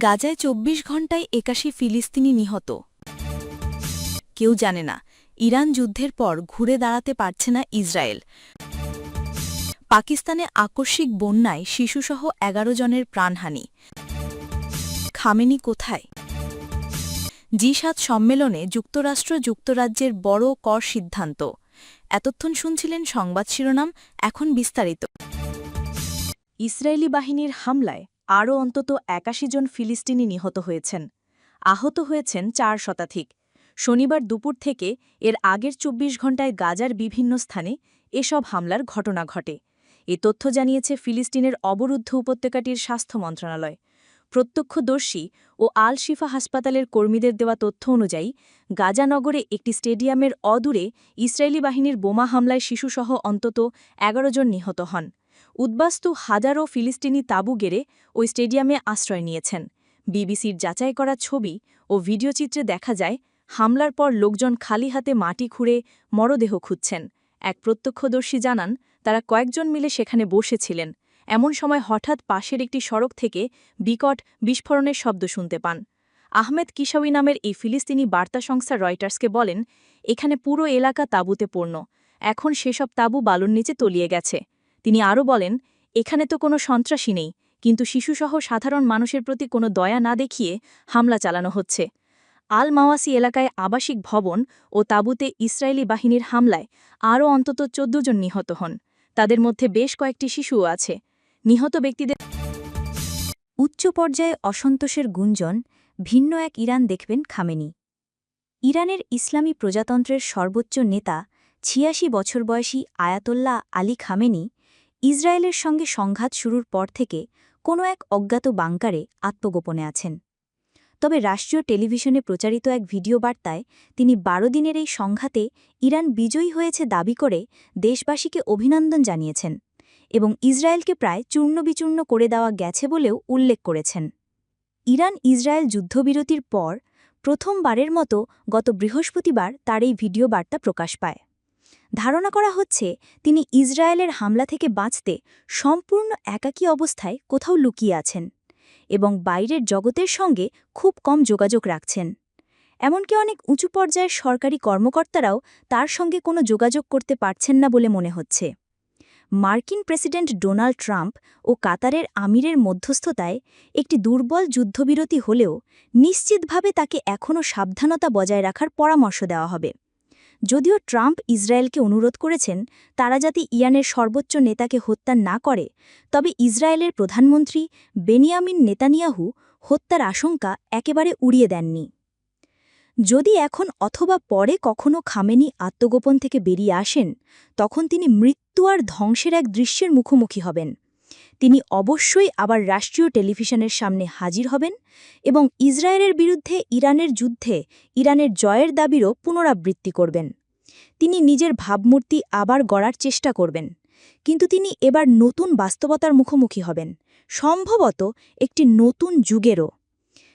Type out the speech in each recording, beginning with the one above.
গাজায় চব্বিশ ঘণ্টায় একাশি ফিলিস্তিনি নিহত। কেউ জানে না, ইরান যুদ্ধের পর ঘুরে দাঁড়াতে পারছে না ইসরায়েল। পাকিস্তানে আকস্মিক বন্যায় শিশুসহ এগারো জনের প্রাণহানি। খামেনি কোথায়? জি সাত সম্মেলনে যুক্তরাষ্ট্র যুক্তরাজ্যের বড় কর সিদ্ধান্ত। এতক্ষণ শুনছিলেন সংবাদ শিরোনাম, এখন বিস্তারিত। ইসরায়েলি বাহিনীর হামলায় আরও অন্তত একাশি জন ফিলিস্তিনি নিহত হয়েছেন। আহত হয়েছেন চার শতাধিক। শনিবার দুপুর থেকে এর আগের ২৪ ঘণ্টায় গাজার বিভিন্ন স্থানে এসব হামলার ঘটনা ঘটে। এ তথ্য জানিয়েছে ফিলিস্তিনের অবরুদ্ধ উপত্যকাটির স্বাস্থ্য মন্ত্রণালয়। প্রত্যক্ষদর্শী ও আল শিফা হাসপাতালের কর্মীদের দেওয়া তথ্য অনুযায়ী গাজানগরে একটি স্টেডিয়ামের অদূরে ইসরায়েলি বাহিনীর বোমা হামলায় শিশুসহ অন্তত এগারো জন নিহত হন। উদ্বাস্তু হাজারো ফিলিস্তিনি তাঁবু গেড়ে ওই স্টেডিয়ামে আশ্রয় নিয়েছেন। বিবিসির যাচাই করা ছবি ও ভিডিওচিত্রে দেখা যায়, হামলার পর লোকজন খালি হাতে মাটি খুঁড়ে মরদেহ খুঁজছেন। এক প্রত্যক্ষদর্শী জানান, তারা কয়েকজন মিলে সেখানে বসেছিলেন। এমন সময় হঠাৎ পাশের একটি সড়ক থেকে বিকট বিস্ফোরণের শব্দ শুনতে পান। আহমেদ কিশাউই নামের এই ফিলিস্তিনি বার্তা সংস্থা রয়টার্সকে বলেন, এখানে পুরো এলাকা তাঁবুতে পূর্ণ। এখন সেসব তাঁবু বালুর নিচে তলিয়ে গেছে। তিনি আরও বলেন, এখানে তো কোনো সন্ত্রাসী নেই, কিন্তু শিশুসহ সাধারণ মানুষের প্রতি কোনো দয়া না দেখিয়ে হামলা চালানো হচ্ছে। আল মাওয়াসি এলাকায় আবাসিক ভবন ও তাঁবুতে ইসরায়েলি বাহিনীর হামলায় আরও অন্তত চোদ্দ জন নিহত হন। তাদের মধ্যে বেশ কয়েকটি শিশুও আছে। নিহত ব্যক্তিদের উচ্চ পর্যায়ে অসন্তোষের গুঞ্জন, ভিন্ন এক ইরান দেখবেন খামেনি। ইরানের ইসলামী প্রজাতন্ত্রের সর্বোচ্চ নেতা, ছিয়াশি বছর বয়সী আয়াতোল্লাহ আলী খামেনি ইসরায়েলের সঙ্গে সংঘাত শুরুর পর থেকে কোনো এক অজ্ঞাত বাংকারে আত্মগোপনে আছেন। তবে রাষ্ট্রীয় টেলিভিশনে প্রচারিত এক ভিডিও বার্তায় তিনি বারো দিনের এই সংঘাতে ইরান বিজয়ী হয়েছে দাবি করে দেশবাসীকে অভিনন্দন জানিয়েছেন এবং ইসরায়েলকে প্রায় চূর্ণবিচূর্ণ করে দেওয়া গেছে বলেও উল্লেখ করেছেন। ইরান ইসরায়েল যুদ্ধবিরতির পর প্রথমবারের মতো গত বৃহস্পতিবার তার এই ভিডিও বার্তা প্রকাশ পায়। ধারণা করা হচ্ছে তিনি ইসরায়েলের হামলা থেকে বাঁচতে সম্পূর্ণ একাকী অবস্থায় কোথাও লুকিয়ে আছেন এবং বাইরের জগতের সঙ্গে খুব কম যোগাযোগ রাখছেন। এমনকি অনেক উঁচু পর্যায়ের সরকারি কর্মকর্তারাও তার সঙ্গে কোনো যোগাযোগ করতে পারছেন না বলে মনে হচ্ছে। মার্কিন প্রেসিডেন্ট ডোনাল্ড ট্রাম্প ও কাতারের আমিরের মধ্যস্থতায় একটি দুর্বল যুদ্ধবিরতি হলেও নিশ্চিতভাবে তাকে এখনও সাবধানতা বজায় রাখার পরামর্শ দেওয়া হবে। যদিও ট্রাম্প ইসরায়েলকে অনুরোধ করেছেন তারা যাতে ইয়ানের সর্বোচ্চ নেতাকে হত্যা না করে, তবে ইসরায়েলের প্রধানমন্ত্রী বেনিয়ামিন নেতানিয়াহু হত্যার আশঙ্কা একেবারে উড়িয়ে দেননি। যদি এখন অথবা পরে কখনো খামেনি আত্মগোপন থেকে বেরিয়ে আসেন, তখন তিনি মৃত্যু আর ধ্বংসের এক দৃশ্যের মুখোমুখি হবেন। তিনি অবশ্যই আবার রাষ্ট্রীয় টেলিভিশনের সামনে হাজির হবেন এবং ইসরায়েলের বিরুদ্ধে ইরানের যুদ্ধে ইরানের জয়ের দাবিরও পুনরাবৃত্তি করবেন। তিনি নিজের ভাবমূর্তি আবার গড়ার চেষ্টা করবেন। কিন্তু তিনি এবার নতুন বাস্তবতার মুখোমুখি হবেন, সম্ভবত একটি নতুন যুগেরও।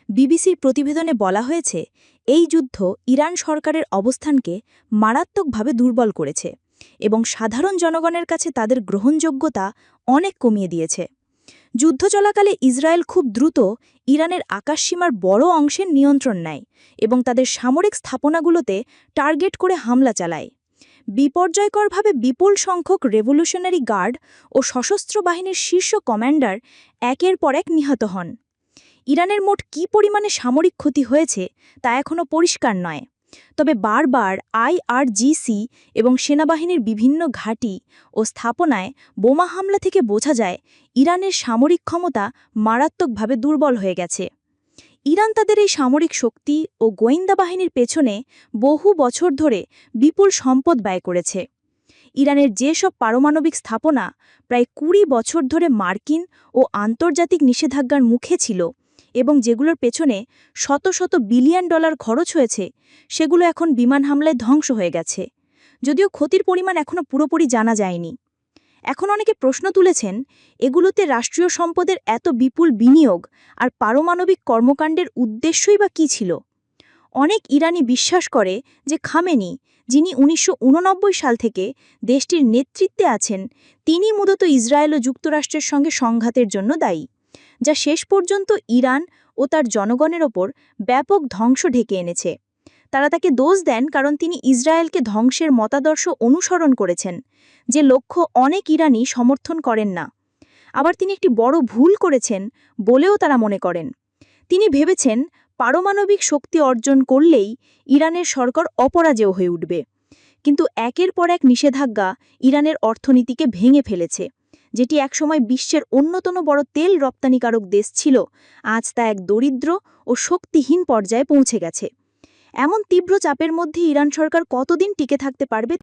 বিবিসির প্রতিবেদনে বলা হয়েছে, এই যুদ্ধ ইরান সরকারের অবস্থানকে মারাত্মকভাবে দুর্বল করেছে। এবং সাধারণ জনগণের কাছে তাদের গ্রহণযোগ্যতা অনেক কমিয়ে দিয়েছে। যুদ্ধ চলাকালে ইসরায়েল খুব দ্রুত ইরানের আকাশসীমার বড় অংশের নিয়ন্ত্রণ নেয় এবং তাদের সামরিক স্থাপনাগুলোতে টার্গেট করে হামলা চালায়। বিপর্যয়করভাবে বিপুল সংখ্যক রেভলিউশনারি গার্ড ও সশস্ত্র বাহিনীর শীর্ষ কমান্ডার একের পর এক নিহত হন। ইরানের মোট কী পরিমাণে সামরিক ক্ষতি হয়েছে তা এখনও পরিষ্কার নয়। তবে বারবার আইআরজিসি এবং সেনাবাহিনীর বিভিন্ন ঘাঁটি ও স্থাপনায় বোমা হামলা থেকে বোঝা যায় ইরানের সামরিক ক্ষমতা মারাত্মকভাবে দুর্বল হয়ে গেছে। ইরান তাদের এই সামরিক শক্তি ও গোয়েন্দা বাহিনীর পেছনে বহু বছর ধরে বিপুল সম্পদ ব্যয় করেছে। ইরানের যেসব পারমাণবিক স্থাপনা প্রায় কুড়ি বছর ধরে মার্কিন ও আন্তর্জাতিক নিষেধাজ্ঞার মুখে ছিল এবং যেগুলোর পেছনে শত শত বিলিয়ন ডলার খরচ হয়েছে, সেগুলো এখন বিমান হামলায় ধ্বংস হয়ে গেছে। যদিও ক্ষতির পরিমাণ এখনও পুরোপুরি জানা যায়নি। এখন অনেকে প্রশ্ন তুলেছেন, এগুলোতে রাষ্ট্রীয় সম্পদের এত বিপুল বিনিয়োগ আর পারমাণবিক কর্মকাণ্ডের উদ্দেশ্যই বা কী ছিল? অনেক ইরানি বিশ্বাস করে যে খামেনি, যিনি উনিশশো উননব্বই সাল থেকে দেশটির নেতৃত্বে আছেন তিনি মূলত ইসরায়েল ও যুক্তরাষ্ট্রের সঙ্গে সংঘাতের জন্য দায়ী। যা শেষ পর্যন্ত ইরান ও তার জনগণের ওপর ব্যাপক ধ্বংস ঢেকে এনেছে। তারা তাকে দোষ দেন কারণ তিনি ইসরায়েলকে ধ্বংসের মতাদর্শ অনুসরণ করেছেন, যে লক্ষ্য অনেক ইরানি সমর্থন করেন না। আবার তিনি একটি বড় ভুল করেছেন বলেও তারা মনে করেন। তিনি ভেবেছেন পারমাণবিক শক্তি অর্জন করলেই ইরানের সরকার অপরাজেয় হয়ে উঠবে। কিন্তু একের পর এক নিষেধাজ্ঞা ইরানের অর্থনীতিকে ভেঙে ফেলেছে। যেটি একসময় বিশ্বের অন্যতম বড় তেল রপ্তানিকারক দেশ ছিল, আজ তা এক দরিদ্র ও শক্তিহীন পর্যায়ে পৌঁছে গেছে। এমন তীব্র চাপের মধ্যে ইরান সরকার কতদিন টিকে থাকতে পারবে?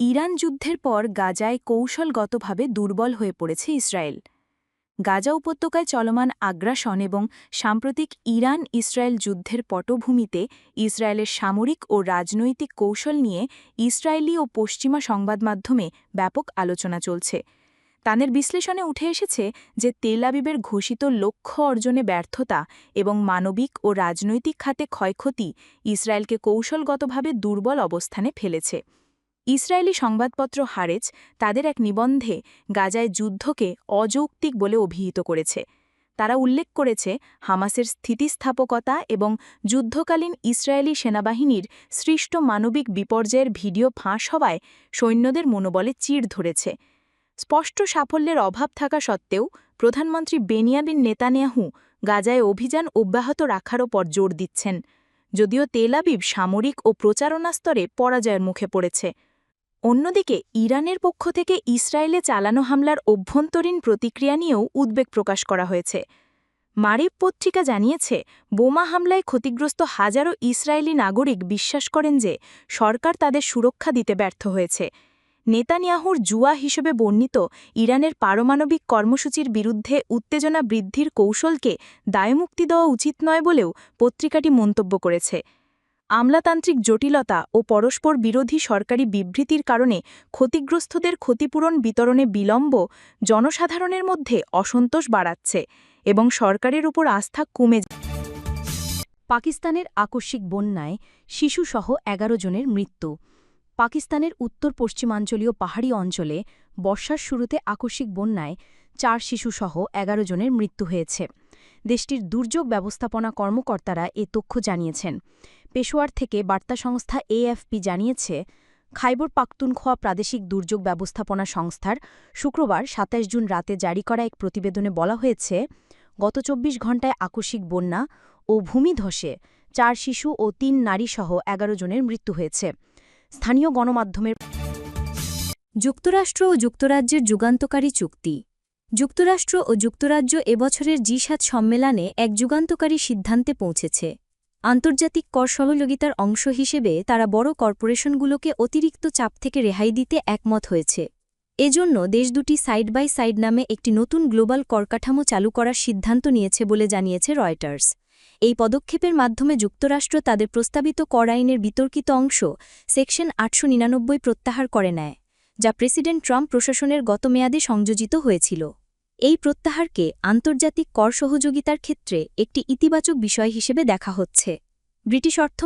ইরান যুদ্ধের পর গাজায় কৌশলগতভাবে দুর্বল হয়ে পড়েছে ইসরায়েল। গাজা উপত্যকায় চলমান আগ্রাসন এবং সাম্প্রতিক ইরান ইসরায়েল যুদ্ধের পটভূমিতে ইসরায়েলের সামরিক ও রাজনৈতিক কৌশল নিয়ে ইসরায়েলি ও পশ্চিমা সংবাদ মাধ্যমে ব্যাপক আলোচনা চলছে। তাদের বিশ্লেষণে উঠে এসেছে যে তেলাবিবের ঘোষিত লক্ষ্য অর্জনে ব্যর্থতা এবং মানবিক ও রাজনৈতিক খাতে ক্ষয়ক্ষতি ইসরায়েলকে কৌশলগতভাবে দুর্বল অবস্থানে ফেলেছে। ইসরায়েলি সংবাদপত্র হারেজ তাদের এক নিবন্ধে গাজায় যুদ্ধকে অযৌক্তিক বলে অভিহিত করেছে। তারা উল্লেখ করেছে, হামাসের স্থিতিস্থাপকতা এবং যুদ্ধকালীন ইসরায়েলি সেনাবাহিনীর সৃষ্ট মানবিক বিপর্যয়ের ভিডিও ফাঁস হওয়ায় সৈন্যদের মনোবলে চিড় ধরেছে। স্পষ্ট সাফল্যের অভাব থাকা সত্ত্বেও প্রধানমন্ত্রী বেনিয়াবিন নেতানিয়াহু গাজায় অভিযান অব্যাহত রাখার ওপর জোর দিচ্ছেন, যদিও তেল আবিব সামরিক ও প্রচারণা স্তরে পরাজয়ের মুখে পড়েছে। অন্যদিকে, ইরানের পক্ষ থেকে ইসরায়েলে চালানো হামলার অভ্যন্তরীণ প্রতিক্রিয়া নিয়েও উদ্বেগ প্রকাশ করা হয়েছে। মারিব পত্রিকা জানিয়েছে, বোমা হামলায় ক্ষতিগ্রস্ত হাজারো ইসরায়েলি নাগরিক বিশ্বাস করেন যে, সরকার তাদের সুরক্ষা দিতে ব্যর্থ হয়েছে। নেতানিয়াহুর জুয়া হিসেবে বর্ণিত ইরানের পারমাণবিক কর্মসূচির বিরুদ্ধে উত্তেজনা বৃদ্ধির কৌশলকে দায়মুক্তি দেওয়া উচিত নয় বলেও পত্রিকাটি মন্তব্য করেছে। আমলাতান্ত্রিক জটিলতা ও পরস্পর বিরোধী সরকারি বিবৃতির কারণে ক্ষতিগ্রস্তদের ক্ষতিপূরণ বিতরণে বিলম্ব জনসাধারণের মধ্যে অসন্তোষ বাড়াচ্ছে এবং সরকারের উপর আস্থা কমে পাকিস্তানের আকস্মিক বন্যায় শিশুসহ এগারো জনের মৃত্যু। পাকিস্তানের উত্তর পশ্চিমাঞ্চলীয় পাহাড়ি অঞ্চলে বর্ষার শুরুতে আকস্মিক বন্যায় চার শিশুসহ এগারো জনের মৃত্যু হয়েছে। দেশটির দুর্যোগ ব্যবস্থাপনা কর্মকর্তারা এ তথ্য জানিয়েছেন। পেশোয়ার থেকে বার্তা সংস্থা এএফপি জানিয়েছে, খাইবর পাখতুনখোয়া প্রাদেশিক দুর্যোগ ব্যবস্থাপনা সংস্থার শুক্রবার ২৭ জুন রাতে জারি করা এক প্রতিবেদনে বলা হয়েছে, গত চব্বিশ ঘণ্টায় আকস্মিক বন্যা ও ভূমিধসে চার শিশু ও তিন নারীসহ এগারো জনের মৃত্যু হয়েছে। স্থানীয় গণমাধ্যমের যুক্তরাষ্ট্র ও যুক্তরাজ্যের যুগান্তকারী চুক্তি। যুক্তরাষ্ট্র ও যুক্তরাজ্য এবছরের জি সাত সম্মেলনে এক যুগান্তকারী সিদ্ধান্তে পৌঁছেছে। আন্তর্জাতিক কর সহযোগিতার অংশ হিসেবে তারা বড় কর্পোরেশনগুলোকে অতিরিক্ত চাপ থেকে রেহাই দিতে একমত হয়েছে। এজন্য দেশ দুটি সাইড বাই সাইড নামে একটি নতুন গ্লোবাল করকাঠামো চালু করার সিদ্ধান্ত নিয়েছে বলে জানিয়েছে রয়টার্স। এই পদক্ষেপের মাধ্যমে যুক্তরাষ্ট্র তাদের প্রস্তাবিত কর আইনের বিতর্কিত অংশ সেকশন আটশো নিরানব্বই প্রত্যাহার করে নেয়, যা প্রেসিডেন্ট ট্রাম্প প্রশাসনের গত মেয়াদে সংযোজিত হয়েছিল। এই প্রত্যাহারকে আন্তর্জাতিক কর সহযোগিতার ক্ষেত্রে একটি ইতিবাচক বিষয় হিসেবে দেখা হচ্ছে। ব্রিটিশ অর্থ